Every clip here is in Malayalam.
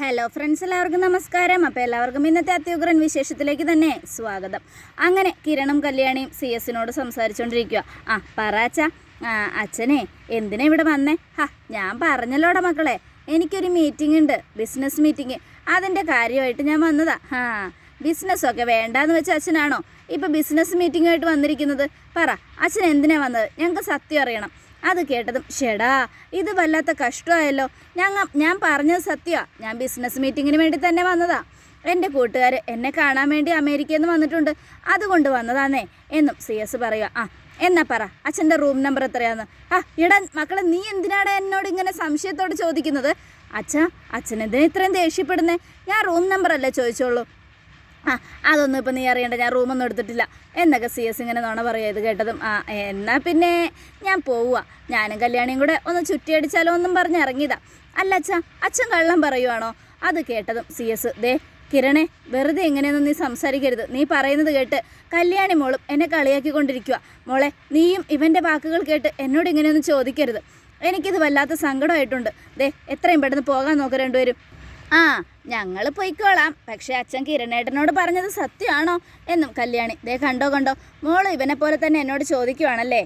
ഹലോ ഫ്രണ്ട്സ് എല്ലാവർക്കും നമസ്കാരം. അപ്പോൾ എല്ലാവർക്കും ഇന്നത്തെ അത്യുഗ്രൻ വിശേഷത്തിലേക്ക് തന്നെ സ്വാഗതം. അങ്ങനെ കിരണും കല്യാണിയും സി എസിനോട് സംസാരിച്ചുകൊണ്ടിരിക്കുക ആ പറച്ച അച്ഛനെ എന്തിനാ ഇവിടെ വന്നേ? ഹാ ഞാൻ പറഞ്ഞല്ലോടാ മക്കളെ. എനിക്കൊരു മീറ്റിംഗ് ഉണ്ട് ബിസിനസ് മീറ്റിംഗ് അതിന്റെ കാര്യമായിട്ട് ഞാൻ വന്നതാ. ഹാ ബിസിനസ്സൊക്കെ വേണ്ടാന്ന് വെച്ച അച്ഛനാണോ? ഇപ്പോൾ ബിസിനസ് മീറ്റിംഗായിട്ട് വന്നിരിക്കുന്നത്. പറ അച്ഛൻ എന്തിനാണ് വന്നത്? ഞങ്ങൾക്ക് സത്യം അറിയണം. അത് കേട്ടതും ഷെടാ ഇത് വല്ലാത്ത കഷ്ടമായല്ലോ. ഞങ്ങ ഞാൻ പറഞ്ഞത് സത്യമാണ് ഞാൻ ബിസിനസ് മീറ്റിങ്ങിന് വേണ്ടി തന്നെ വന്നതാ. എന്റെ കൂട്ടുകാർ എന്നെ കാണാൻ വേണ്ടി അമേരിക്കയിൽ നിന്ന് വന്നിട്ടുണ്ട്. അതുകൊണ്ട് വന്നതാന്നേ എന്നും സി എസ് പറയുക ആ എന്നാ പറ അച്ഛന്റെ റൂം നമ്പർ എത്രയാന്ന്? ആ ഇടാ മക്കളെ നീ എന്തിനാണ് എന്നോട് ഇങ്ങനെ സംശയത്തോട് ചോദിക്കുന്നത്? അച്ഛാ അച്ഛൻ എന്തിനാ ഇത്രയും ദേഷ്യപ്പെടുന്നേ? ഞാൻ റൂം നമ്പർ അല്ലേ ചോദിച്ചോളൂ. അതൊന്നും ഇപ്പം നീ അറിയേണ്ട ഞാൻ റൂമൊന്നും എടുത്തിട്ടില്ല. എന്നൊക്കെ സി എസ് ഇങ്ങനെ നോണ പറയുക ഇത് കേട്ടതും. ആ എന്നാൽ പിന്നെ ഞാൻ പോവുക ഞാനും കല്യാണിയും കൂടെ ഒന്ന് ചുറ്റിയടിച്ചാലോ ഒന്നും പറഞ്ഞ് ഇറങ്ങിയതാ. അല്ല അച്ഛ അച്ഛൻ കള്ളം പറയുവാണോ? അത് കേട്ടതും സി എസ് ദേ കിരണേ വെറുതെ എങ്ങനെയൊന്നും നീ സംസാരിക്കരുത്. നീ പറയുന്നത് കേട്ട് കല്യാണി മോളും എന്നെ കളിയാക്കിക്കൊണ്ടിരിക്കുക മോളെ നീയും ഇവന്റെ വാക്കുകൾ കേട്ട് എന്നോട് ഇങ്ങനെയൊന്നും ചോദിക്കരുത്. എനിക്കിത് വല്ലാത്ത സങ്കടമായിട്ടുണ്ട്. ദേ എത്രയും പെട്ടെന്ന് പോകാൻ നോക്ക് രണ്ടുപേരും. ആ ഞങ്ങൾ പൊയ്ക്കോളാം. പക്ഷെ അച്ഛൻ കിരണേട്ടനോട് പറഞ്ഞത് സത്യമാണോ എന്നും കല്യാണി ദേ കണ്ടോ കണ്ടോ മോൾ ഇവനെ പോലെ തന്നെ എന്നോട് ചോദിക്കുവാണല്ലേ?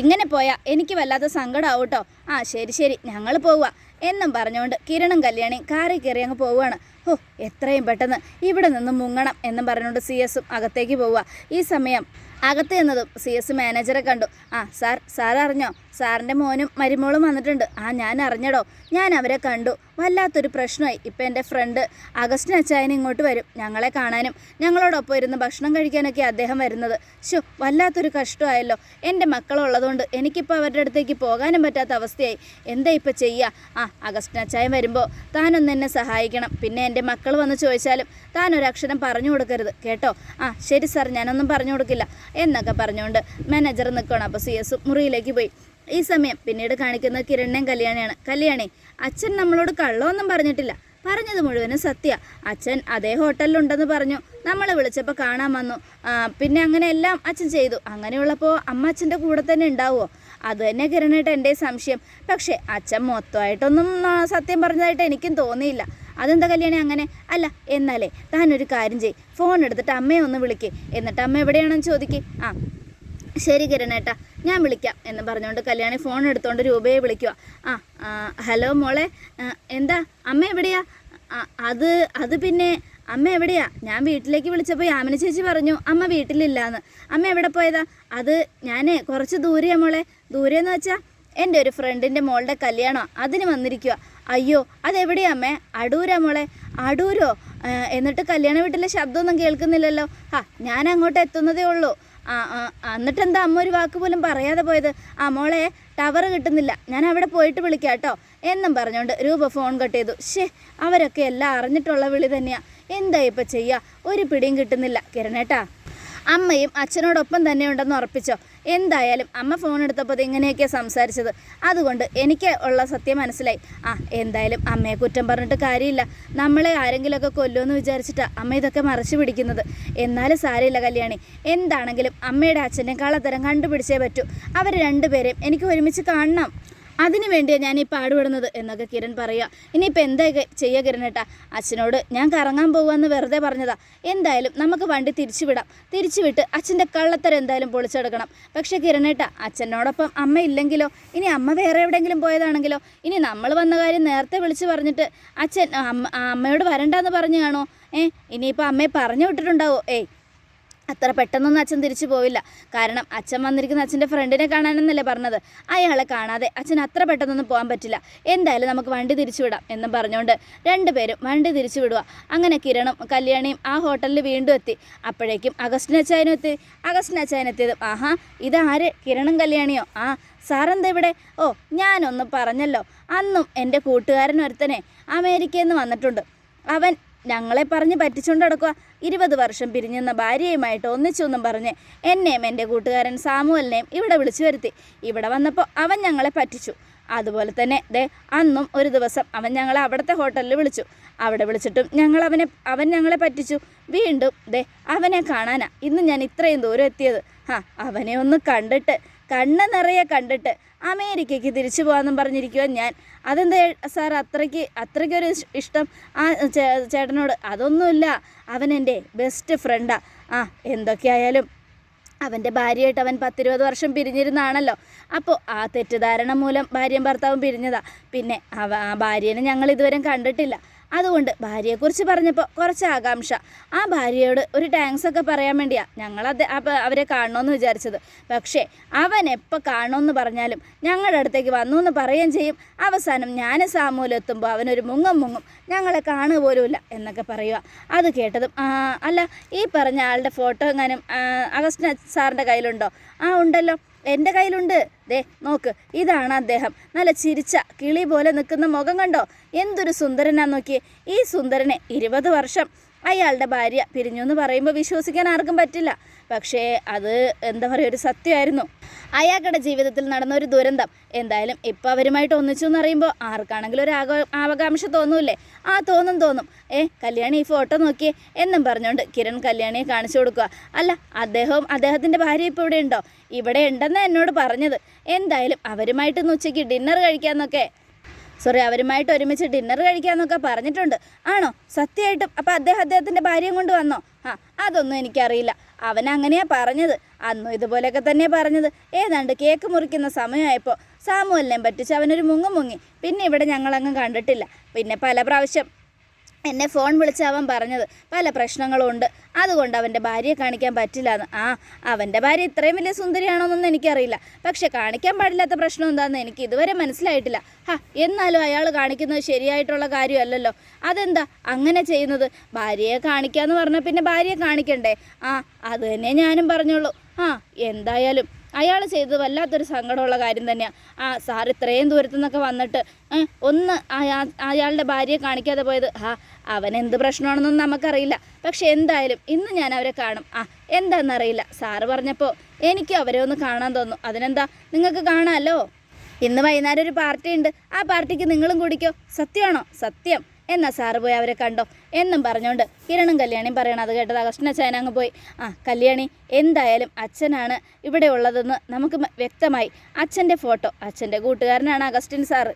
ഇങ്ങനെ പോയാൽ എനിക്ക് വല്ലാത്ത സങ്കടമാവും കേട്ടോ ആ ശരി ശരി ഞങ്ങൾ പോവുക എന്നും പറഞ്ഞുകൊണ്ട് കിരണും കല്യാണി കാറിൽ കയറി അങ്ങ് പോവുകയാണ്. ഓ എത്രയും പെട്ടെന്ന് ഇവിടെ നിന്ന് മുങ്ങണം എന്നും പറഞ്ഞുകൊണ്ട് സി എസും അകത്തേക്ക് പോവുക. ഈ സമയം അകത്ത് ചെന്നതും സി എസ് മാനേജറെ കണ്ടു. ആ സാർ സാർ അറിഞ്ഞോ? സാറിന്റെ മോനും മരുമോളും വന്നിട്ടുണ്ട്. ആ ഞാൻ അറിഞ്ഞടോ? ഞാൻ അവരെ കണ്ടു. വല്ലാത്തൊരു പ്രശ്നമായി. ഇപ്പം എന്റെ ഫ്രണ്ട് അഗസ്റ്റിൻ അച്ചായൻ ഇങ്ങോട്ട് വരും. ഞങ്ങളെ കാണാനും ഞങ്ങളോടൊപ്പം ഇരുന്ന് ഭക്ഷണം കഴിക്കാനൊക്കെ അദ്ദേഹം വരുന്നത്. ശോ വല്ലാത്തൊരു കഷ്ടമായല്ലോ. എന്റെ മക്കളുള്ളതുകൊണ്ട് എനിക്കിപ്പോൾ അവരുടെ അടുത്തേക്ക് പോകാനും പറ്റാത്ത അവസ്ഥയായി. എന്താ ഇപ്പം ചെയ്യുക ആ അഗസ്റ്റിൻ അച്ചായൻ വരുമ്പോൾ താനൊന്ന് എന്നെ സഹായിക്കണം. പിന്നെ എന്റെ മക്കൾ വന്ന് ചോദിച്ചാലും താൻ ഒരു അക്ഷരം പറഞ്ഞു കൊടുക്കരുത്. കേട്ടോ? ആ ശരി സാർ ഞാനൊന്നും പറഞ്ഞു കൊടുക്കില്ല. എന്നൊക്കെ പറഞ്ഞുകൊണ്ട് മാനേജർ നിൽക്കണം അപ്പോൾ സി എസ് മുറിയിലേക്ക് പോയി. ഈ സമയം പിന്നീട് കാണിക്കുന്നത് കിരണ്ണയും കല്യാണിയാണ്. കല്യാണി അച്ഛൻ നമ്മളോട് കള്ളമൊന്നും പറഞ്ഞിട്ടില്ല. പറഞ്ഞത് മുഴുവനും സത്യ. അച്ഛൻ അതേ ഹോട്ടലിലുണ്ടെന്ന് പറഞ്ഞു. നമ്മൾ വിളിച്ചപ്പോൾ കാണാൻ വന്നു. പിന്നെ അങ്ങനെ എല്ലാം അച്ഛൻ ചെയ്തു. അങ്ങനെയുള്ളപ്പോൾ അമ്മ അച്ഛന്റെ കൂടെ തന്നെ ഉണ്ടാവുമോ അത് തന്നെ കിരണേട്ട് എന്റെ സംശയം. പക്ഷേ അച്ഛൻ മൊത്തമായിട്ടൊന്നും സത്യം പറഞ്ഞതായിട്ട് എനിക്കും തോന്നിയില്ല. അതെന്താ കല്യാണി അങ്ങനെ? അല്ല എന്നാലേ താനൊരു കാര്യം ചെയ് ഫോൺ എടുത്തിട്ട് അമ്മയെ ഒന്ന് വിളിക്കേ. എന്നിട്ട് അമ്മ എവിടെയാണെന്ന് ചോദിക്കേ. ആ ശരി കിരണേട്ടാ ഞാൻ വിളിക്കാം എന്ന് പറഞ്ഞുകൊണ്ട് കല്യാണി ഫോൺ എടുത്തുകൊണ്ട് രൂപയെ വിളിക്കുക ആ ഹലോ മോളെ എന്താ അമ്മ എവിടെയാ? അത് അത് പിന്നെ അമ്മ എവിടെയാ? ഞാൻ വീട്ടിലേക്ക് വിളിച്ചപ്പോൾ യാമിനി ചേച്ചി പറഞ്ഞു അമ്മ വീട്ടിലില്ലാന്ന്. അമ്മ എവിടെ പോയതാ? അത് ഞാൻ കുറച്ച് ദൂരെയാ മോളെ. ദൂരെയെന്ന് വെച്ചാൽ എന്റെ ഒരു ഫ്രണ്ടിന്റെ മോളുടെ കല്യാണമാണ് അതിന് വന്നിരിക്കുക അയ്യോ അതെവിടെയാ അമ്മേ? അടൂരാ മോളെ. അടൂരോ? എന്നിട്ട് കല്യാണ വീട്ടിലെ ശബ്ദമൊന്നും കേൾക്കുന്നില്ലല്ലോ. ആ ഞാൻ അങ്ങോട്ട് എത്തുന്നതേ ഉള്ളൂ. ആ ആ എന്നിട്ട് എന്താ അമ്മ ഒരു വാക്ക് പോലും പറയാതെ പോയത്? ആ മോളെ ടവർ കിട്ടുന്നില്ല. ഞാൻ അവിടെ പോയിട്ട് വിളിക്കാം കേട്ടോ. എന്നും പറഞ്ഞുകൊണ്ട് രൂപ ഫോൺ കട്ട് ചെയ്തു. ഷേ അവരൊക്കെ എല്ലാം അറിഞ്ഞിട്ടുള്ള വിളി തന്നെയാ. എന്താ ഇപ്പം ചെയ്യുക ഒരു പിടിയും കിട്ടുന്നില്ല. കിരണേട്ടാ അമ്മയും അച്ഛനോടൊപ്പം തന്നെ ഉണ്ടെന്ന് ഉറപ്പിച്ചോ? എന്തായാലും അമ്മ ഫോൺ എടുത്തപ്പോൾ ഇങ്ങനെയൊക്കെ സംസാരിച്ചത്. അതുകൊണ്ട് എനിക്ക് ഉള്ള സത്യം മനസ്സിലായി. ആ എന്തായാലും അമ്മയെ കുറ്റം പറഞ്ഞിട്ട് കാര്യമില്ല. നമ്മളെ ആരെങ്കിലുമൊക്കെ കൊല്ലുമെന്ന് വിചാരിച്ചിട്ടാണ് അമ്മ ഇതൊക്കെ മറച്ചു പിടിക്കുന്നത്. എന്നാലും സാരമില്ല കല്യാണി. എന്താണെങ്കിലും അമ്മയുടെ അച്ഛന്റെ കള്ളത്തരം കണ്ടുപിടിച്ചേ പറ്റൂ. അവർ രണ്ടുപേരെയും എനിക്ക് ഒരുമിച്ച് കാണണം. അതിനു വേണ്ടിയാണ് ഞാൻ ഈ പാടുപെടുന്നത് എന്നൊക്കെ കിരൺ പറയുക. ഇനിയിപ്പോൾ എന്താ ചെയ്യ ചെയ്യുക കിരണേട്ടാ അച്ഛനോട് ഞാൻ കറങ്ങാൻ പോകുമെന്ന് വെറുതെ പറഞ്ഞതാ. എന്തായാലും നമുക്ക് വണ്ടി തിരിച്ചു വിടാം തിരിച്ചു വിട്ട് അച്ഛന്റെ കള്ളത്തരം എന്തായാലും പൊളിച്ചെടുക്കണം. പക്ഷേ കിരണേട്ടാ അച്ഛനോടൊപ്പം അമ്മ ഇല്ലെങ്കിലോ? ഇനി അമ്മ വേറെ എവിടെയെങ്കിലും പോയതാണെങ്കിലോ? ഇനി നമ്മൾ വന്ന കാര്യം നേരത്തെ വിളിച്ചു പറഞ്ഞിട്ട് അച്ഛൻ അമ്മ അമ്മയോട് വരണ്ടെന്ന് പറഞ്ഞു കാണോ ഏ ഇനിയിപ്പോൾ അമ്മയെ പറഞ്ഞു വിട്ടിട്ടുണ്ടാവോ? ഏയ് അത്ര പെട്ടെന്നൊന്നും അച്ഛൻ തിരിച്ചു പോവില്ല. കാരണം അച്ഛൻ വന്നിരിക്കുന്ന അച്ഛന്റെ ഫ്രണ്ടിനെ കാണാനെന്നല്ലേ പറഞ്ഞത്. അയാളെ കാണാതെ അച്ഛൻ അത്ര പെട്ടെന്നൊന്നും പോകാൻ പറ്റില്ല. എന്തായാലും നമുക്ക് വണ്ടി തിരിച്ചു വിടാം എന്നും പറഞ്ഞുകൊണ്ട് രണ്ടുപേരും വണ്ടി തിരിച്ചു വിടുക അങ്ങനെ കിരണും കല്യാണിയും ആ ഹോട്ടലിൽ വീണ്ടും എത്തി. അപ്പോഴേക്കും അഗസ്റ്റിൻ അച്ചായനും എത്തി. അഗസ്റ്റിൻ അച്ചായൻ എത്തിയതും ആഹാ ഇതാര് കിരണും കല്യാണിയോ? ആ സാറെന്താ ഇവിടെ? ഓ ഞാനൊന്ന് പറഞ്ഞല്ലോ. അന്നും എന്റെ കൂട്ടുകാരൻ ഒരുത്തനെ അമേരിക്കയിൽ നിന്ന് വന്നിട്ടുണ്ട്. അവൻ ഞങ്ങളെ പറഞ്ഞ് പറ്റിച്ചുകൊണ്ട് നടക്കുക ഇരുപത് വർഷം പിരിഞ്ഞെന്ന ഭാര്യയുമായിട്ട് ഒന്നിച്ചൊന്നും പറഞ്ഞ് എന്നെയും എന്റെ കൂട്ടുകാരൻ സാമുവലിനെയും ഇവിടെ വിളിച്ചു വരുത്തി. ഇവിടെ വന്നപ്പോൾ അവൻ ഞങ്ങളെ പറ്റിച്ചു. അതുപോലെ തന്നെ ദേ അന്നും ഒരു ദിവസം അവൻ ഞങ്ങളെ അവിടുത്തെ ഹോട്ടലിൽ വിളിച്ചു. അവിടെ വിളിച്ചിട്ടും ഞങ്ങൾ അവനെ അവൻ ഞങ്ങളെ പറ്റിച്ചു. വീണ്ടും ദേ അവനെ കാണാനാ ഇന്ന് ഞാൻ ഇത്രയും ദൂരം എത്തിയത്. ഹാ അവനെ ഒന്ന് കണ്ടിട്ട് കണ്ണ് നിറയെ കണ്ടിട്ട് അമേരിക്കയ്ക്ക് തിരിച്ചു പോകാമെന്നും പറഞ്ഞിരിക്കുക ഞാൻ. അതെന്താ സാർ അത്രയ്ക്ക് അത്രയ്ക്കൊരു ഇഷ്ടം? ആ ചേട്ടനോട് അതൊന്നുമില്ല. അവൻ എന്റെ ബെസ്റ്റ് ഫ്രണ്ടാ ആ. എന്തൊക്കെയായാലും അവന്റെ ഭാര്യയായിട്ട് അവൻ പത്തിരുപത് വർഷം പിരിഞ്ഞിരുന്നാണല്ലോ. അപ്പോൾ ആ തെറ്റിദ്ധാരണ മൂലം ഭാര്യയും ഭർത്താവും പിരിഞ്ഞതാ. പിന്നെ അവ ആ ഭാര്യനെ ഞങ്ങൾ ഇതുവരെ കണ്ടിട്ടില്ല. അതുകൊണ്ട് ഭാര്യയെക്കുറിച്ച് പറഞ്ഞപ്പോൾ കുറച്ച് ആകാംക്ഷ. ആ ഭാര്യയോട് ഒരു താങ്ക്സ് ഒക്കെ പറയാൻ വേണ്ടിയാ ഞങ്ങൾ അത് അവരെ കാണണമെന്ന് വിചാരിച്ചത്. പക്ഷേ അവൻ എപ്പോൾ കാണണമെന്ന് പറഞ്ഞാലും ഞങ്ങളുടെ അടുത്തേക്ക് വന്നു എന്ന് പറയുകയും ചെയ്യും. അവസാനം ഞാൻ സാമൂലം എത്തുമ്പോൾ അവനൊരു മുങ്ങും മുങ്ങും. ഞങ്ങളെ കാണുക പോലുമില്ല എന്നൊക്കെ പറയുക. അത് കേട്ടതും അല്ല ഈ പറഞ്ഞ ആളുടെ ഫോട്ടോ എങ്ങാനും ആ, അഗസ്റ്റിൻ സാറിന്റെ കയ്യിലുണ്ടോ? ആ ഉണ്ടല്ലോ. എന്റെ കയ്യിലുണ്ട്. ദേ നോക്ക് ഇതാണ് അദ്ദേഹം. നല്ല ചിരിച്ച കിളി പോലെ നിൽക്കുന്ന മുഖം കണ്ടോ? എന്തൊരു സുന്ദരനാ നോക്കിയേ. ഈ സുന്ദരനെ ഇരുപത് വർഷം. അയാളുടെ ഭാര്യ പിരിഞ്ഞു എന്ന് പറയുമ്പോൾ വിശ്വസിക്കാൻ ആർക്കും പറ്റില്ല. പക്ഷേ അത് എന്താ പറയുക ഒരു സത്യമായിരുന്നു. അയാളുടെ ജീവിതത്തിൽ നടന്ന ഒരു ദുരന്തം. എന്തായാലും ഇപ്പം അവരുമായിട്ട് ഒന്നിച്ചു എന്ന് പറയുമ്പോൾ ആർക്കാണെങ്കിലും ഒരു ആക ആവകാംക്ഷ തോന്നൂല്ലേ? ആ തോന്നും തോന്നും. ഏ കല്യാണി ഈ ഫോട്ടോ നോക്കിയേ എന്നും പറഞ്ഞുകൊണ്ട് കിരൺ കല്യാണിയെ കാണിച്ചു കൊടുക്കുക. അല്ല അദ്ദേഹവും അദ്ദേഹത്തിന്റെ ഭാര്യ ഇപ്പോൾ ഇവിടെ ഉണ്ടോ? ഇവിടെ ഉണ്ടെന്ന് എന്നോട് പറഞ്ഞത്. എന്തായാലും അവരുമായിട്ട് ഇന്ന് ഉച്ചയ്ക്ക് ഡിന്നർ കഴിക്കാമെന്നൊക്കെ സോറി അവരുമായിട്ട് ഒരുമിച്ച് ഡിന്നർ കഴിക്കാമെന്നൊക്കെ പറഞ്ഞിട്ടുണ്ട്. ആണോ? സത്യമായിട്ടും. അപ്പോൾ അദ്ദേഹം അദ്ദേഹത്തിന്റെ ഭാര്യയും കൊണ്ട് വന്നോ? ആ അതൊന്നും എനിക്കറിയില്ല. അവൻ അങ്ങനെയാ പറഞ്ഞത്. അന്നും ഇതുപോലെയൊക്കെ തന്നെ പറഞ്ഞത്. ഏതാണ്ട് കേക്ക് മുറിക്കുന്ന സമയമായപ്പോൾ സാമുവലിനെ പറ്റിച്ച് അവനൊരു മുങ്ങും മുങ്ങി. പിന്നെ ഇവിടെ ഞങ്ങളങ്ങ് കണ്ടിട്ടില്ല. പിന്നെ പല പ്രാവശ്യം എന്നെ ഫോൺ വിളിച്ചവൻ പറഞ്ഞത് പല പ്രശ്നങ്ങളുമുണ്ട് അതുകൊണ്ട് അവന്റെ ഭാര്യയെ കാണിക്കാൻ പറ്റില്ല എന്ന്. ആ അവന്റെ ഭാര്യ ഇത്രയും വലിയ സുന്ദരിയാണോന്നൊന്നും എനിക്കറിയില്ല. പക്ഷെ കാണിക്കാൻ പാടില്ലാത്ത പ്രശ്നം എന്താണെന്ന് എനിക്ക് ഇതുവരെ മനസ്സിലായിട്ടില്ല. ഹാ എന്നാലും അയാൾ കാണിക്കുന്നത് ശരിയായിട്ടുള്ള കാര്യമല്ലല്ലോ. അതെന്താ? അങ്ങനെ ചെയ്യുന്നത്? ഭാര്യയെ കാണിക്കാന്ന് പറഞ്ഞാൽ പിന്നെ ഭാര്യയെ കാണിക്കണ്ടേ? ആ അത് തന്നെ ഞാനും പറഞ്ഞോളൂ. ആ എന്തായാലും അയാൾ ചെയ്തത് വല്ലാത്തൊരു സങ്കടമുള്ള കാര്യം തന്നെയാണ് ആ സാർ ഇത്രയും ദൂരത്തു നിന്നൊക്കെ വന്നിട്ട് ഒന്ന് അയാ- അയാളുടെ ഭാര്യയെ കാണിക്കാതെ പോയത്. ആ അവൻ എന്ത് പ്രശ്നമാണെന്നൊന്നും നമുക്കറിയില്ല. പക്ഷെ എന്തായാലും ഇന്ന് ഞാൻ അവരെ കാണും. ആ എന്താണെന്നറിയില്ല സാറ് പറഞ്ഞപ്പോൾ എനിക്കും അവരെ ഒന്ന് കാണാൻ തോന്നും അതിനെന്താ? നിങ്ങൾക്ക് കാണാമല്ലോ ഇന്ന് വൈകുന്നേരം ഒരു പാർട്ടി ഉണ്ട്. ആ പാർട്ടിക്ക് നിങ്ങളും കൂടിക്കോ? സത്യമാണോ? സത്യം. എന്നാ സാറ് പോയി അവരെ കണ്ടോ? എന്നും പറഞ്ഞുകൊണ്ട് കിരണും കല്യാണിയും പറയണം. അത് കേട്ടത് അച്ഛൻ അങ്ങ് പോയി. ആ കല്യാണി എന്തായാലും അച്ഛനാണ് ഇവിടെ ഉള്ളതെന്ന് നമുക്ക് വ്യക്തമായി. അച്ഛന്റെ ഫോട്ടോ. അച്ഛന്റെ കൂട്ടുകാരനാണ് അഗസ്റ്റിൻ സാറ്.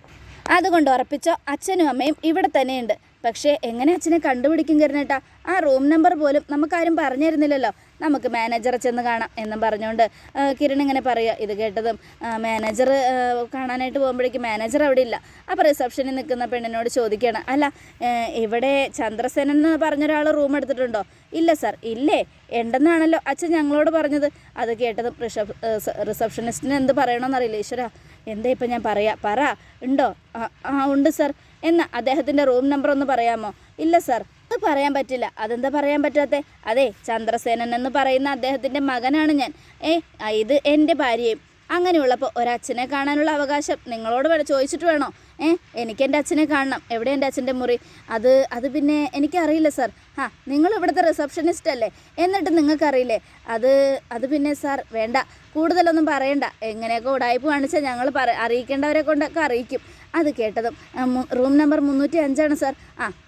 അതുകൊണ്ട് ഉറപ്പിച്ചോ അച്ഛനും അമ്മയും ഇവിടെ തന്നെയുണ്ട്. പക്ഷേ എങ്ങനെ അച്ഛനെ കണ്ടുപിടിക്കും കരുന്നേട്ടാ ആ റൂം നമ്പർ പോലും നമുക്കാരും പറഞ്ഞിരുന്നില്ലല്ലോ. നമുക്ക് മാനേജറെ ചെന്ന് കാണാം എന്നും പറഞ്ഞുകൊണ്ട്. കിരൺ ഇങ്ങനെ പറയുക. ഇത് കേട്ടതും മാനേജർ കാണാനായിട്ട് പോകുമ്പോഴേക്കും മാനേജർ അവിടെ ഇല്ല. അപ്പോൾ റിസപ്ഷനിൽ നിൽക്കുന്ന പെണ്ണിനോട് ചോദിക്കുകയാണ്. അല്ല ഇവിടെ ചന്ദ്രസേനൻ എന്ന് പറഞ്ഞൊരാൾ റൂം എടുത്തിട്ടുണ്ടോ? ഇല്ല സാർ ഇല്ലേ? ഉണ്ടെന്നാണല്ലോ അച്ഛൻ ഞങ്ങളോട് പറഞ്ഞത്. അത് കേട്ടതും റിസപ് റിസപ്ഷനിസ്റ്റിന് എന്ത് പറയണമെന്നറിയില്ല ഈശ്വര എന്താ ഇപ്പം ഞാൻ പറയാ? പറ. ഉണ്ടോ? ആ ഉണ്ട് സാർ എന്നാ അദ്ദേഹത്തിന്റെ റൂം നമ്പർ ഒന്ന് പറയാമോ? ഇല്ല സാർ അത് പറയാൻ പറ്റില്ല. അതെന്താ പറയാൻ പറ്റാത്തെ? അതെ ചന്ദ്രസേനൻ എന്ന് പറയുന്ന അദ്ദേഹത്തിന്റെ മകനാണ് ഞാൻ. ഏ ഇത് എന്റെ ഭാര്യയും. അങ്ങനെയുള്ളപ്പോൾ ഒരച്ഛനെ കാണാനുള്ള അവകാശം നിങ്ങളോട് വേണം ചോദിച്ചിട്ട് വേണോ? ഏ എനിക്ക് എന്റെ അച്ഛനെ കാണണം. എവിടെ എന്റെ അച്ഛന്റെ മുറി? അത് അത് പിന്നെ എനിക്കറിയില്ല സാർ ആ നിങ്ങൾ ഇവിടുത്തെ റിസപ്ഷനിസ്റ്റ് അല്ലേ? എന്നിട്ട് നിങ്ങൾക്കറിയില്ലേ? അത് അത് പിന്നെ സാർ വേണ്ട. കൂടുതലൊന്നും പറയണ്ട. എങ്ങനെയൊക്കെ ഉടായ്പ കാണിച്ചാൽ ഞങ്ങൾ പറ അറിയിക്കേണ്ടവരെ കൊണ്ടൊക്കെ അറിയിക്കും. അത് കേട്ടതും. റൂം നമ്പർ മുന്നൂറ്റി അഞ്ചാണ് സാർ.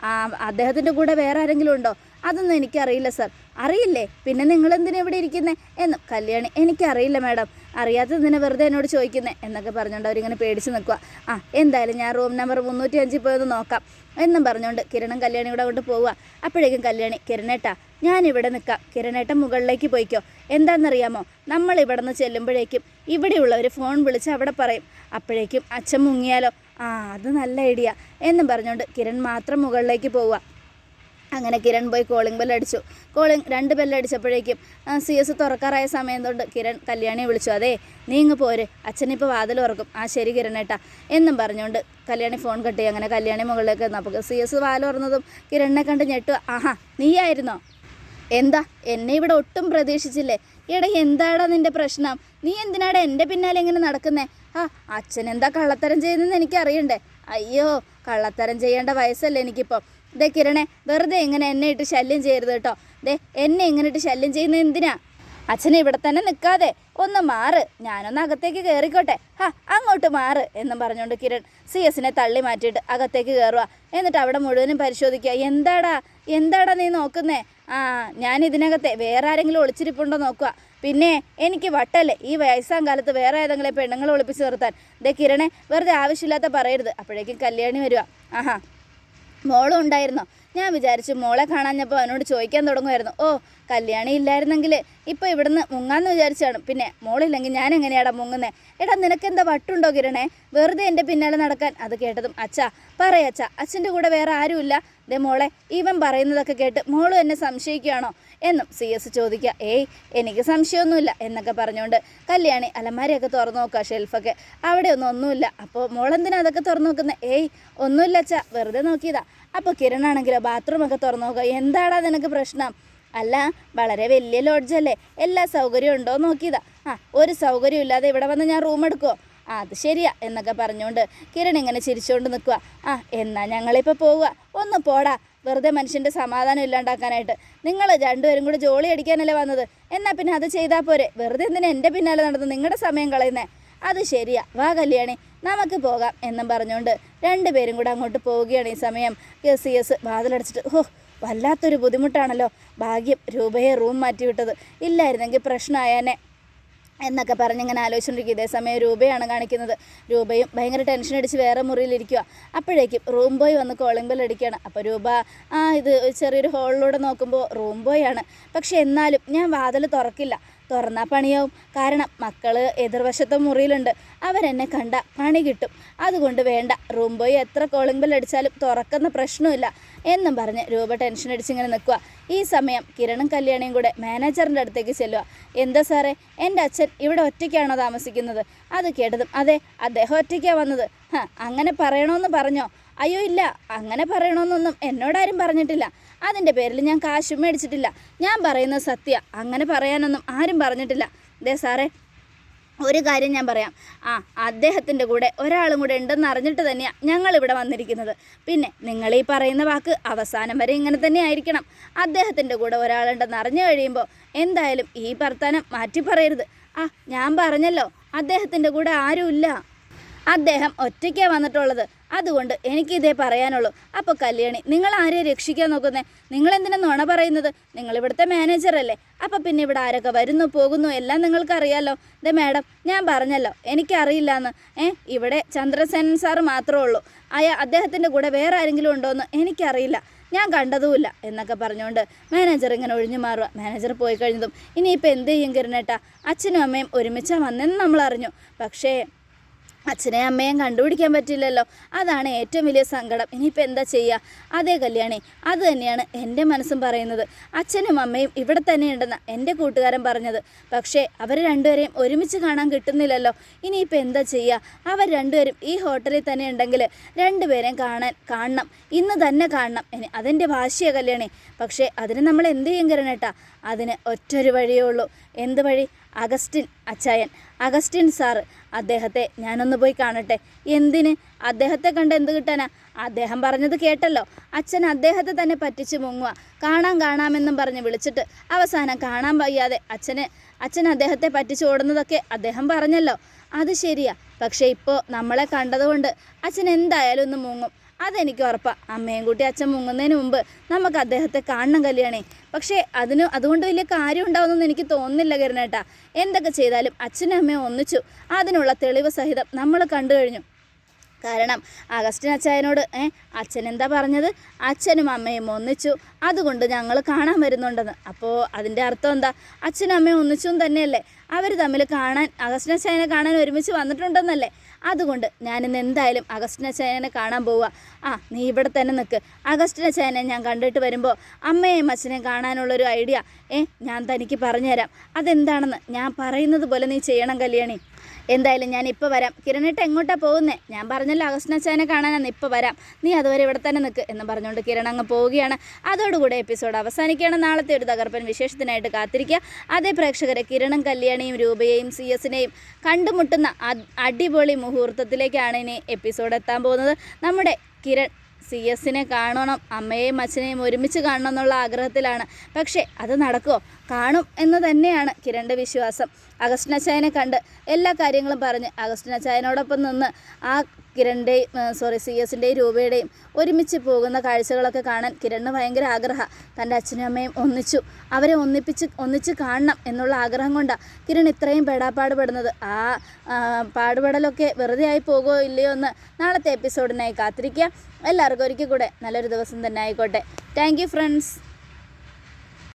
ആ അദ്ദേഹത്തിന്റെ കൂടെ വേറെ ആരെങ്കിലും ഉണ്ടോ? അതൊന്നും എനിക്കറിയില്ല സാർ. അറിയില്ലേ? പിന്നെ നിങ്ങൾ എന്തിനാ ഇവിടെ ഇരിക്കുന്നത് എന്നും. കല്യാണി എനിക്കറിയില്ല മാഡം. അറിയാത്തതിനെ വെറുതെ എന്നോട് ചോദിക്കുന്നത് എന്നൊക്കെ പറഞ്ഞുകൊണ്ട് അവരിങ്ങനെ പേടിച്ച് നിൽക്കുക ആ എന്തായാലും ഞാൻ റൂം നമ്പർ മുന്നൂറ്റി അഞ്ചിൽ പോയത് നോക്കാം. എന്നും പറഞ്ഞുകൊണ്ട് കിരണും കല്യാണി കൂടെ കൊണ്ട് പോവുക അപ്പോഴേക്കും കല്യാണി കിരണേട്ടാ ഞാൻ ഇവിടെ നിൽക്കാം. കിരണേട്ടൻ മുകളിലേക്ക് പോയിക്കോ. എന്താണെന്നറിയാമോ? നമ്മൾ ഇവിടെ നിന്ന് ചെല്ലുമ്പോഴേക്കും ഇവിടെയുള്ളവർ ഫോൺ വിളിച്ച് അവിടെ പറയും. അപ്പോഴേക്കും അച്ഛൻ മുങ്ങിയാലോ? ആ അത് നല്ല ഐഡിയ. എന്നും പറഞ്ഞുകൊണ്ട് കിരൺ മാത്രം മുകളിലേക്ക് പോവുക. അങ്ങനെ കിരൺ പോയി കോളിംഗ് ബെൽ ബെല്ലടിച്ചു കോളിംഗ് രണ്ട് ബെല്ലടിച്ചപ്പോഴേക്കും സി എസ് തുറക്കാറായ സമയം കൊണ്ട് കിരൺ കല്യാണിയെ വിളിച്ചു. അതേ നീ ഇങ്ങ് പോര്. അച്ഛനിപ്പോൾ വാതിൽ ഉറക്കും ആ ശരി കിരൺ കിരണേട്ടാ എന്നും പറഞ്ഞുകൊണ്ട് കല്യാണി ഫോൺ കട്ടി. അങ്ങനെ കല്യാണി മുകളിലേക്ക് അപ്പോൾ സി എസ് വാതിൽ തുറന്നതും കിരണിനെ കണ്ട് ഞെട്ടു ആഹാ നീയായിരുന്നോ? എന്താ? എന്നെ ഇവിടെ ഒട്ടും പ്രതീക്ഷിച്ചില്ലേ? എടാ എന്താടാ നിന്റെ പ്രശ്നം? നീ എന്തിനാടാ എന്റെ പിന്നാലെ ഇങ്ങനെ നടക്കുന്നേ? ആ അച്ഛൻ എന്താ കള്ളത്തരം ചെയ്യുന്നതെന്ന് എനിക്ക് അറിയണ്ടേ അയ്യോ കള്ളത്തരം ചെയ്യേണ്ട വയസ്സല്ലേ എനിക്കിപ്പോൾ ദേ കിരണേ വെറുതെ ഇങ്ങനെ എന്നെ ഇട്ട് ശല്യം ചെയ്യരുത് കേട്ടോ. ദേ എന്നെ ഇങ്ങനെ ഇട്ട് ശല്യം ചെയ്യുന്നത് എന്തിനാ? അച്ഛനെ ഇവിടെ തന്നെ നിൽക്കാതെ ഒന്ന് മാറ്. ഞാനൊന്ന് അകത്തേക്ക് കയറിക്കോട്ടെ ഹാ അങ്ങോട്ട് മാറ് എന്നും പറഞ്ഞുകൊണ്ട് കിരൺ സി എസിനെ തള്ളി മാറ്റിയിട്ട് അകത്തേക്ക് കയറുക എന്നിട്ട് അവിടെ മുഴുവനും പരിശോധിക്കുക. എന്താടാ? എന്താടാ നീ നോക്കുന്നേ? ആ ഞാൻ ഇതിനകത്തെ വേറെ ആരെങ്കിലും ഒളിച്ചിരിപ്പുണ്ടോ നോക്കുക. പിന്നെ എനിക്ക് വട്ടല്ലേ ഈ വയസ്സാം കാലത്ത് വേറെ ഏതെങ്കിലും പെണ്ണുങ്ങളെ ഒളിപ്പിച്ച് നിർത്താൻ. ദേ കിരണെ വെറുതെ ആവശ്യമില്ലാത്ത പറയരുത്. അപ്പോഴേക്കും കല്യാണി വരിക ആഹാ മോളും ഉണ്ടായിരുന്നോ? ഞാൻ വിചാരിച്ചു മോളെ കാണാഞ്ഞപ്പോൾ അവനോട് ചോദിക്കാൻ തുടങ്ങുമായിരുന്നു ഓ കല്യാണി ഇല്ലായിരുന്നെങ്കിൽ ഇപ്പോൾ ഇവിടുന്ന് മുങ്ങാന്ന് വിചാരിച്ചാണ്. പിന്നെ മോളില്ലെങ്കിൽ ഞാൻ എങ്ങനെയാടാ മുങ്ങുന്നേ? എടാ നിനക്കെന്താ വട്ടുണ്ടോ കിരണേ? വെറുതെ എന്റെ പിന്നാലെ നടക്കാൻ. അത് കേട്ടതും അച്ഛാ പറയച്ഛാ അച്ഛന്റെ കൂടെ വേറെ ആരുമില്ല. ദേ മോളെ ഇവൻ പറയുന്നതൊക്കെ കേട്ട് മോളും എന്നെ സംശയിക്കുകയാണോ എന്നും സി എസ് ചോദിക്കുക ഏയ് എനിക്ക് സംശയമൊന്നുമില്ല എന്നൊക്കെ പറഞ്ഞുകൊണ്ട് കല്യാണി അലമാരയൊക്കെ തുറന്നു നോക്കുക ഷെൽഫൊക്കെ. അവിടെ ഒന്നും ഒന്നുമില്ല. അപ്പോൾ മോളെന്തിനാ അതൊക്കെ തുറന്നു നോക്കുന്നത് ഏയ് ഒന്നുമില്ല അച്ഛാ വെറുതെ നോക്കിയതാ. അപ്പോൾ കിരണാണെങ്കിലോ ബാത്റൂമൊക്കെ തുറന്നു നോക്കുക എന്താടാ നിനക്ക് പ്രശ്നം? അല്ല വളരെ വലിയ ലോഡ്ജല്ലേ എല്ലാ സൗകര്യവും ഉണ്ടോ? നോക്കിയതാ. ആ ഒരു സൗകര്യം ഇല്ലാതെ ഇവിടെ വന്ന് ഞാൻ റൂം എടുക്കുമോ ആ അത് ശരിയാ എന്നൊക്കെ പറഞ്ഞുകൊണ്ട് കിരൺ ഇങ്ങനെ ചിരിച്ചുകൊണ്ട് നിൽക്കുക ആ എന്നാ ഞങ്ങളിപ്പോൾ പോവുക. ഒന്ന് പോടാ വെറുതെ മനുഷ്യന്റെ സമാധാനം ഇല്ലാണ്ടാക്കാനായിട്ട്. നിങ്ങൾ രണ്ടുപേരും കൂടി ജോളി അടിക്കാനല്ലേ വന്നത്? എന്നാൽ പിന്നെ അത് ചെയ്താൽ പോരെ. വെറുതെ എന്തിനാ എന്റെ പിന്നാലെ നടന്ന് നിങ്ങളുടെ സമയം കളയുന്നേ? അത് ശരിയാ. വാ കല്യാണി നമുക്ക് പോകാം എന്നും പറഞ്ഞുകൊണ്ട് രണ്ടുപേരും കൂടെ അങ്ങോട്ട് പോവുകയാണ് ഈ സമയം. സി എസ് വാതിലടച്ചിട്ട്. ഹോ വല്ലാത്തൊരു ബുദ്ധിമുട്ടാണല്ലോ. ഭാഗ്യം രൂപയെ റൂം മാറ്റി വിട്ടത് ഇല്ലായിരുന്നെങ്കിൽ പ്രശ്നമായേനെ. എന്നൊക്കെ പറഞ്ഞിങ്ങനെ ആലോചിച്ചുകൊണ്ടിരിക്കുക. ഇതേ സമയം രൂപയാണ് കാണിക്കുന്നത്. രൂപയും ഭയങ്കര ടെൻഷൻ അടിച്ച് വേറെ മുറിയിലിരിക്കുക അപ്പോഴേക്കും റൂം ബോയ് വന്ന് കോളിംഗ് ബെൽ അടിക്കുകയാണ്. അപ്പോൾ രൂപ ആ ഇത് ചെറിയൊരു ഹോളിലൂടെ നോക്കുമ്പോൾ റൂം ബോയ് ആണ്. പക്ഷേ എന്നാലും ഞാൻ വാതിൽ തുറക്കില്ല. തുറന്നാൽ പണിയാവും. കാരണം മക്കൾ എതിർവശത്തെ മുറിയിലുണ്ട്. അവരെന്നെ കണ്ട പണി കിട്ടും. അതുകൊണ്ട് വേണ്ട. റൂം ബോയ് എത്ര കോളിംഗ് ബെൽ അടിച്ചാലും തുറക്കുന്ന പ്രശ്നമില്ല എന്നും പറഞ്ഞ് രൂപ ടെൻഷൻ അടിച്ചിങ്ങനെ നിൽക്കുക ഈ സമയം കിരണും കല്യാണിയും കൂടെ മാനേജറിന്റെ അടുത്തേക്ക് ചെല്ലുക എന്താ സാറേ? എന്റെ അച്ഛൻ ഇവിടെ ഒറ്റയ്ക്കാണോ താമസിക്കുന്നത്? അത് കേട്ടതും അതെ അദ്ദേഹം ഒറ്റയ്ക്കാണ് വന്നത്. അങ്ങനെ പറയണമെന്ന് പറഞ്ഞോ? അയ്യോ ഇല്ല. അങ്ങനെ പറയണമെന്നൊന്നും എന്നോടാരും പറഞ്ഞിട്ടില്ല. അതിന്റെ പേരിൽ ഞാൻ കാശും മേടിച്ചിട്ടില്ല. ഞാൻ പറയുന്നത് സത്യ. അങ്ങനെ പറയാനൊന്നും ആരും പറഞ്ഞിട്ടില്ല. ദേ സാറേ ഒരു കാര്യം ഞാൻ പറയാം. ആ അദ്ദേഹത്തിന്റെ കൂടെ ഒരാളും കൂടെ ഉണ്ടെന്ന് അറിഞ്ഞിട്ട് തന്നെയാണ് ഞങ്ങളിവിടെ വന്നിരിക്കുന്നത്. പിന്നെ നിങ്ങൾ ഈ പറയുന്ന വാക്ക് അവസാനം വരെ ഇങ്ങനെ തന്നെ ആയിരിക്കണം. അദ്ദേഹത്തിന്റെ കൂടെ ഒരാളുണ്ടെന്ന് അറിഞ്ഞു കഴിയുമ്പോൾ എന്തായാലും ഈ വർത്താനം മാറ്റി പറയരുത്. ആ ഞാൻ പറഞ്ഞല്ലോ. അദ്ദേഹത്തിന്റെ കൂടെ ആരുമില്ല. അദ്ദേഹം ഒറ്റയ്ക്കാണ് വന്നിട്ടുള്ളത്. അതുകൊണ്ട് എനിക്കിതേ പറയാനുള്ളൂ. അപ്പോൾ കല്യാണി നിങ്ങൾ ആരെയും രക്ഷിക്കാൻ നോക്കുന്നേ? നിങ്ങൾ എന്തിനാ നുണ പറയുന്നത്? നിങ്ങൾ ഇവിടുത്തെ മാനേജറല്ലേ അപ്പോൾ പിന്നെ ഇവിടെ ആരൊക്കെ വരുന്നു പോകുന്നു എല്ലാം നിങ്ങൾക്ക് അറിയാലോ ദേ മാഡം ഞാൻ പറഞ്ഞല്ലോ എനിക്കറിയില്ല എന്ന് ഏ ഇവിടെ ചന്ദ്രസേനൻ സാറ് മാത്രമേ ഉള്ളൂ. അയാ അദ്ദേഹത്തിന്റെ കൂടെ വേറെ ആരെങ്കിലും ഉണ്ടോ എന്ന് എനിക്കറിയില്ല. ഞാൻ കണ്ടതുമില്ല എന്നൊക്കെ പറഞ്ഞുകൊണ്ട് മാനേജർ ഇങ്ങനെ ഒഴിഞ്ഞു മാറുക. മാനേജർ പോയി കഴിഞ്ഞതും ഇനിയിപ്പോൾ എന്ത് ചെയ്യും കിരണേട്ടാ? അച്ഛനും അമ്മയും ഒരുമിച്ചാണ് വന്നെന്ന് നമ്മൾ അറിഞ്ഞു പക്ഷേ അച്ഛനെ അമ്മയും കണ്ടുപിടിക്കാൻ പറ്റില്ലല്ലോ. അതാണ് ഏറ്റവും വലിയ സങ്കടം. ഇനിയിപ്പോൾ എന്താ ചെയ്യുക അതേ കല്യാണി അത് തന്നെയാണ് എന്റെ മനസ്സും പറയുന്നത്. അച്ഛനും അമ്മയും ഇവിടെ ഉണ്ടെന്ന് എന്റെ കൂട്ടുകാരൻ പറഞ്ഞത്. പക്ഷേ അവർ രണ്ടുപേരെയും ഒരുമിച്ച് കാണാൻ കിട്ടുന്നില്ലല്ലോ. ഇനിയിപ്പോൾ എന്താ ചെയ്യുക അവർ രണ്ടുപേരും ഈ ഹോട്ടലിൽ തന്നെ ഉണ്ടെങ്കിൽ രണ്ടുപേരെയും കാണാൻ കാണണം. ഇന്ന് തന്നെ കാണണം. അതെന്റെ വാശിയ കല്യാണി. പക്ഷേ അതിന് നമ്മൾ എന്ത് ചെയ്യും കിരണേട്ടാ? അതിന് ഒറ്റൊരു വഴിയേ ഉള്ളൂ. എന്ത് വഴി? അഗസ്റ്റിൻ അച്ചായൻ. അഗസ്റ്റിൻ സാറ് അദ്ദേഹത്തെ ഞാനൊന്ന് പോയി കാണട്ടെ. എന്തിന്? അദ്ദേഹത്തെ കണ്ട് എന്ത് കിട്ടാനാ? അദ്ദേഹം പറഞ്ഞത് കേട്ടല്ലോ. അച്ഛൻ അദ്ദേഹത്തെ തന്നെ പറ്റിച്ച് മുങ്ങുക കാണാൻ കാണാമെന്നും പറഞ്ഞ് വിളിച്ചിട്ട് അവസാനം കാണാൻ വയ്യാതെ അച്ഛന് അച്ഛൻ അദ്ദേഹത്തെ പറ്റിച്ച് ഓടുന്നതൊക്കെ അദ്ദേഹം പറഞ്ഞല്ലോ. അത് ശരിയാ. പക്ഷേ ഇപ്പോൾ നമ്മളെ കണ്ടതുകൊണ്ട് അച്ഛൻ എന്തായാലും ഒന്ന് മുങ്ങും. അതെനിക്ക് ഉറപ്പാണ് അമ്മയും കൂട്ടി അച്ഛൻ മുങ്ങുന്നതിന് മുമ്പ് നമുക്ക് അദ്ദേഹത്തെ കാണണം കല്യാണേ. പക്ഷേ അതിന് അതുകൊണ്ട് വലിയ കാര്യം ഉണ്ടാവുമെന്നൊന്നും എനിക്ക് തോന്നുന്നില്ല കിരണേട്ടാ. എന്തൊക്കെ ചെയ്താലും അച്ഛനും അമ്മയും ഒന്നിച്ചു. അതിനുള്ള തെളിവ് സഹിതം നമ്മൾ കണ്ടു കഴിഞ്ഞു. കാരണം അഗസ്റ്റിൻ അച്ചായനോട് ഏ അച്ഛൻ എന്താ പറഞ്ഞത്? അച്ഛനും അമ്മയും ഒന്നിച്ചു. അതുകൊണ്ട് ഞങ്ങൾ കാണാൻ വരുന്നുണ്ടെന്ന്. അപ്പോൾ അതിന്റെ അർത്ഥം എന്താ? അച്ഛനും അമ്മയും ഒന്നിച്ചും തന്നെയല്ലേ? അവർ തമ്മിൽ കാണാൻ അഗസ്റ്റിൻ അച്ചായനെ കാണാൻ ഒരുമിച്ച് വന്നിട്ടുണ്ടെന്നല്ലേ? അതുകൊണ്ട് ഞാനിന്ന് എന്തായാലും അഗസ്റ്റിനച്ചായനെ കാണാൻ പോവുക. ആ നീ ഇവിടെ തന്നെ നിൽക്ക് അഗസ്റ്റിനച്ചായനെ ഞാൻ കണ്ടിട്ട് വരുമ്പോൾ അമ്മയെയും അച്ഛനെയും കാണാനുള്ളൊരു ഐഡിയ. ഏ ഞാൻ തനിക്ക് പറഞ്ഞുതരാം. അതെന്താണെന്ന്? ഞാൻ പറയുന്നത് പോലെ നീ ചെയ്യണം കല്യാണി. എന്തായാലും ഞാൻ ഇപ്പോൾ വരാം. കിരണിട്ട് എങ്ങോട്ടാണ് പോകുന്നത് ഞാൻ പറഞ്ഞല്ലോ അഗസ്റ്റിനച്ചായനെ കാണാനാണ് ഇപ്പോൾ വരാം. നീ അതുവരെ ഇവിടെ തന്നെ നിൽക്ക് എന്ന് പറഞ്ഞുകൊണ്ട് കിരൺ അങ്ങ് പോവുകയാണ്. അതോടുകൂടെ എപ്പിസോഡ് അവസാനിക്കുകയാണ്. നാളത്തെ ഒരു തകർപ്പൻ വിശേഷത്തിനായിട്ട് കാത്തിരിക്കുക. അതേ പ്രേക്ഷകരെ കിരണും കല്യാണിയും രൂപയെയും സി എസിനെയും കണ്ടുമുട്ടുന്ന അടിപൊളി മുഹൂർത്തത്തിലേക്കാണ് ഇനി എപ്പിസോഡ് എത്താൻ പോകുന്നത്. നമ്മുടെ കിരൺ സി എസിനെ കാണണം അമ്മയെയും അച്ഛനെയും ഒരുമിച്ച് കാണണം എന്നുള്ള ആഗ്രഹത്തിലാണ്. പക്ഷേ അത് നടക്കുമോ കാണും എന്ന് തന്നെയാണ് കിരണിന്റെ വിശ്വാസം. അഗസ്റ്റിൻ അച്ചായനെ കണ്ട് എല്ലാ കാര്യങ്ങളും പറഞ്ഞ് അഗസ്റ്റിൻ അച്ചായനോടൊപ്പം നിന്ന് ആ കിരണിന്റെയും സോറി സി എസിന്റെയും രൂപയുടെയും ഒരുമിച്ച് പോകുന്ന കാഴ്ചകളൊക്കെ കാണാൻ കിരണിന് ഭയങ്കര ആഗ്രഹം. തന്റെ അച്ഛനും അമ്മയും ഒന്നിച്ചു. അവരെ ഒന്നിപ്പിച്ച് ഒന്നിച്ച് കാണണം എന്നുള്ള ആഗ്രഹം കൊണ്ടാണ് കിരൺ ഇത്രയും പെടാപ്പാട് പെടുന്നത് ആ പാടുപെടലൊക്കെ വെറുതെ ആയി പോകുമോ ഇല്ലയോ എന്ന് നാളത്തെ എപ്പിസോഡിനായി കാത്തിരിക്കുക. എല്ലാവർക്കും ഒരിക്കൽ കൂടെ നല്ലൊരു ദിവസം തന്നെ ആയിക്കോട്ടെ. Thank friends